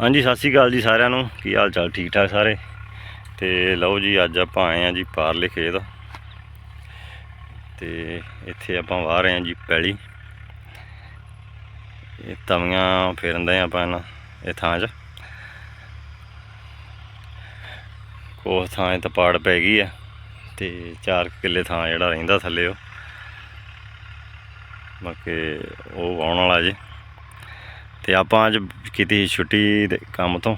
ਹਾਂਜੀ, ਸਤਿ ਸ਼੍ਰੀ ਅਕਾਲ ਜੀ ਸਾਰਿਆਂ ਨੂੰ। ਕੀ ਹਾਲ ਚਾਲ? ਠੀਕ ਠਾਕ ਸਾਰੇ? ਤੇ ਲਓ ਜੀ, ਅੱਜ ਆਪਾਂ ਆਏ ਆ ਜੀ ਪਾਰਲੇ ਖੇਤ। ਤੇ ਇੱਥੇ ਆਪਾਂ ਵਾਹ ਰਹੇ ਆ ਜੀ ਪੈਲੀ। ਇਹ ਤਵੀਆਂ ਫੇਰਨ ਦੇ ਆਪਾਂ ਇਹਨਾਂ ਇਹ ਥਾਂ 'ਚ। ਕੋਹ ਥਾਂ 'ਤੇ ਤਾਂ ਪਾੜ ਪੈ ਗਈ ਆ ਤੇ 4 ਕਿੱਲੇ ਥਾਂ ਜਿਹੜਾ ਰਹਿੰਦਾ ਥੱਲੇ ਉਹ। ਬਾਕੀ ਉਹ ਆਉਣ ਵਾਲਾ ਜੀ। ਤੇ ਆਪਾਂ ਅੱਜ ਕੀਤੀ ਸੀ ਛੁੱਟੀ ਦੇ ਕੰਮ ਤੋਂ।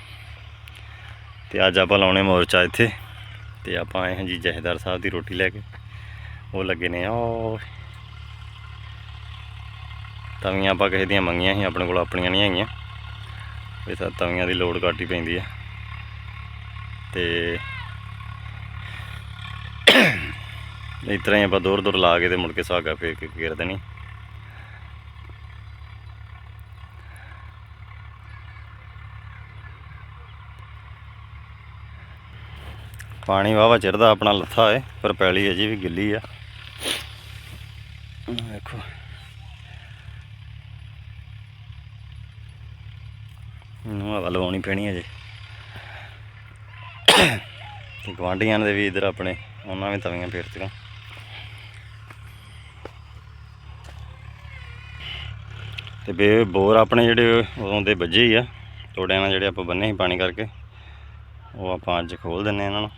ਤੇ ਅੱਜ ਆਪਾਂ ਲਾਉਣੇ ਮੋਰਚਾ ਇੱਥੇ। ਤੇ ਆਪਾਂ ਆਏ ਹਾਂ ਜੀ ਜਹੇਦਾਰ ਸਾਹਿਬ ਦੀ ਰੋਟੀ ਲੈ ਕੇ। ਉਹ ਲੱਗੇ ਨੇ ਉਹ ਤਵੀਆਂ ਆਪਾਂ ਕਿਸੇ ਦੀਆਂ ਮੰਗੀਆਂ ਸੀ, ਆਪਣੇ ਕੋਲ ਆਪਣੀਆਂ ਨਹੀਂ ਹੈਗੀਆਂ। ਇਹ ਤਾਂ ਤਵੀਆਂ ਦੀ ਲੋੜ ਘੱਟ ਹੀ ਪੈਂਦੀ ਹੈ ਤੇ ਇਸ ਤਰ੍ਹਾਂ ਹੀ ਆਪਾਂ ਦੂਰ ਦੂਰ ਲਾ ਕੇ ਤੇ ਮੁੜ ਕੇ ਸੁਹਾਗਾ ਫੇਰ ਕੇ ਘੇਰ ਦੇਣੀ ਪਾਣੀ ਵਾਵਾ ਚਿਰਦਾ ਆਪਣਾ ਲੱਥਾ ਏ ਪਰ ਪੈਲੀ ਅਜੇ ਵੀ ਗਿੱਲੀ ਆ। ਵੇਖੋ। ਨੂੰ ਹਵਾ ਲਵਾਉਣੀ ਪੈਣੀ ਅਜੇ। ਤੇ ਗਵਾਂਢੀਆਂ ਦੇ ਵੀ ਇਧਰ ਆਪਣੇ ਉਹਨਾਂ ਵੀ ਤਵੀਆਂ ਫੇਰਤੀਆਂ ਤੇ ਬੇ ਬੋਰ ਆਪਣੇ ਜਿਹੜੇ ਉਦੋਂ ਦੇ ਵੱਜੇ ਹੀ ਆ ਤੋੜਿਆਂ ਨਾਲ ਜਿਹੜੇ ਆਪਾਂ ਬੰਨੇ ਸੀ ਪਾਣੀ ਕਰਕੇ। ਉਹ ਆਪਾਂ ਅੱਜ ਖੋਲ ਦਿੰਨੇ ਆ ਇਹਨਾਂ ਨੂੰ।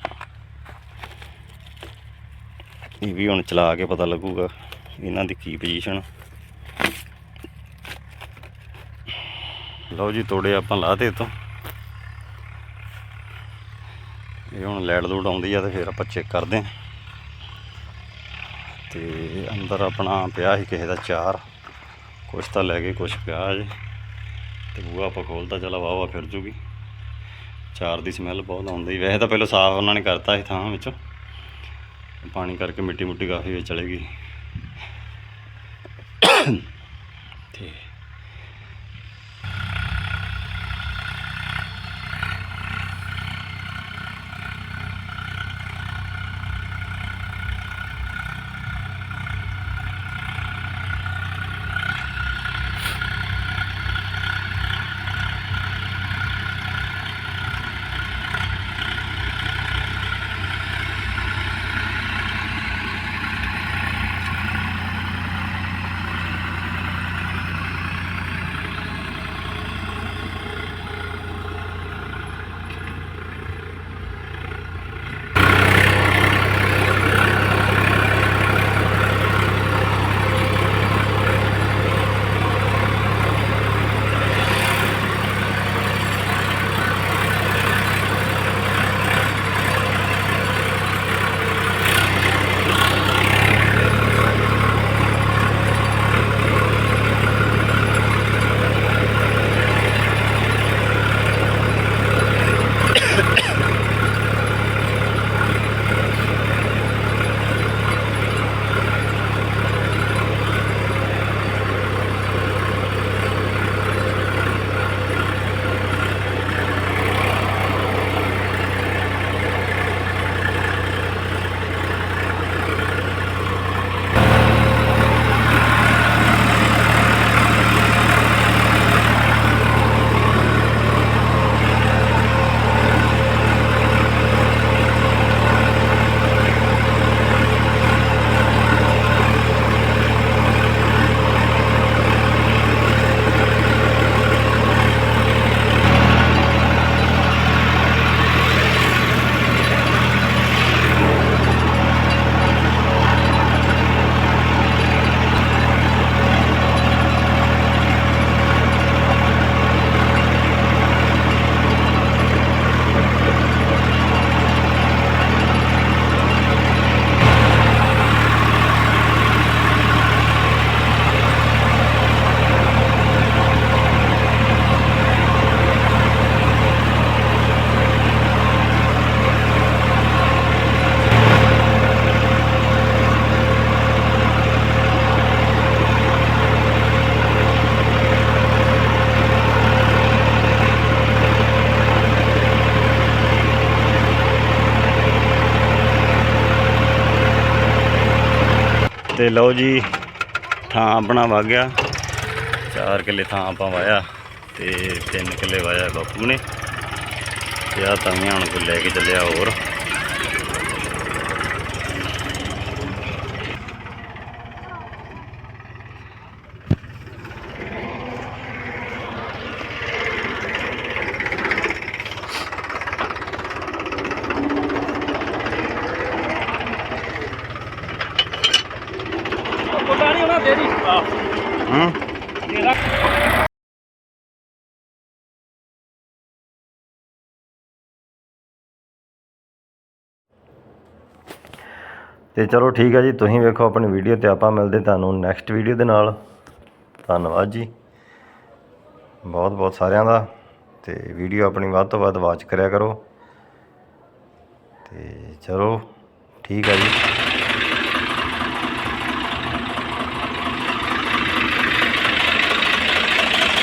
ਇਹ ਵੀ ਹੁਣ ਚਲਾ ਕੇ ਪਤਾ ਲੱਗੂਗਾ ਇਹਨਾਂ ਦੀ ਕੀ ਪੋਜੀਸ਼ਨ ਲਓ ਜੀ, ਤੋੜੇ ਆਪਾਂ ਲਾਤੇ ਤੋਂ ਇਹ ਹੁਣ ਲੈਟ ਲੂਟ ਆਉਂਦੀ ਆ ਤੇ ਫਿਰ ਆਪਾਂ ਚੈੱਕ ਕਰਦੇ ਹਾਂ। ਤੇ ਅੰਦਰ ਆਪਣਾ ਪਿਆ ਸੀ ਕਿਸੇ ਦਾ ਚਾਰ। ਕੁਛ ਤਾਂ ਲੈ ਕੇ ਕੁਛ ਪਿਆ ਜੇ। ਤੇ ਉਹ ਆਪਾਂ ਖੋਲਤਾ ਚਲਾ ਵਾਹ ਵਾਹ ਫਿਰ ਜੂਗੀ। ਚਾਰ ਦੀ ਸਮੈਲ ਬਹੁਤ ਆਉਂਦੀ। ਵੈਸੇ ਤਾਂ ਪਹਿਲਾਂ ਸਾਫ਼ ਉਹਨਾਂ ਨੇ ਕਰਤਾ ਸੀ ਥਾਂ ਵਿੱਚੋਂ। ਪਾਣੀ ਕਰਕੇ ਮਿੱਟੀ ਮੁੱਟੀ ਕਾਫੀ ਵਿੱਚ ਚਲੇ ਗਈ। ਤੇ ਲਓ ਜੀ, ਥਾਂ ਆਪਣਾ ਵਗ ਗਿਆ। ਚਾਰ ਕਿੱਲੇ ਥਾਂ ਆਪਾਂ ਵਾਇਆ ਤੇ 3 ਕਿੱਲੇ ਵਾਇਆ ਬਾਪੂ ਨੇ। ਤੇ ਆ ਤਾਂੀਆਂ ਹੁਣ ਕੋਈ ਲੈ ਕੇ ਚੱਲਿਆ ਹੋਰ ਕੋਟਾ ਨਹੀਂ ਉਹਨਾਂ ਦੇ ਦੀ ਆ ਹੂੰ? ਤੇ ਚਲੋ ਠੀਕ ਹੈ ਜੀ, ਤੁਸੀਂ ਵੇਖੋ ਆਪਣੀ ਵੀਡੀਓ ਤੇ ਆਪਾਂ ਮਿਲਦੇ ਤੁਹਾਨੂੰ ਨੈਕਸਟ ਵੀਡੀਓ ਦੇ ਨਾਲ। ਧੰਨਵਾਦ ਜੀ। ਬਹੁਤ ਬਹੁਤ ਸਾਰਿਆਂ ਦਾ। ਤੇ ਵੀਡੀਓ ਆਪਣੀ ਵੱਧ ਤੋਂ ਵੱਧ ਵਾਚ ਕਰਿਆ ਕਰੋ। ਤੇ ਚਲੋ, ਠੀਕ ਹੈ ਜੀ।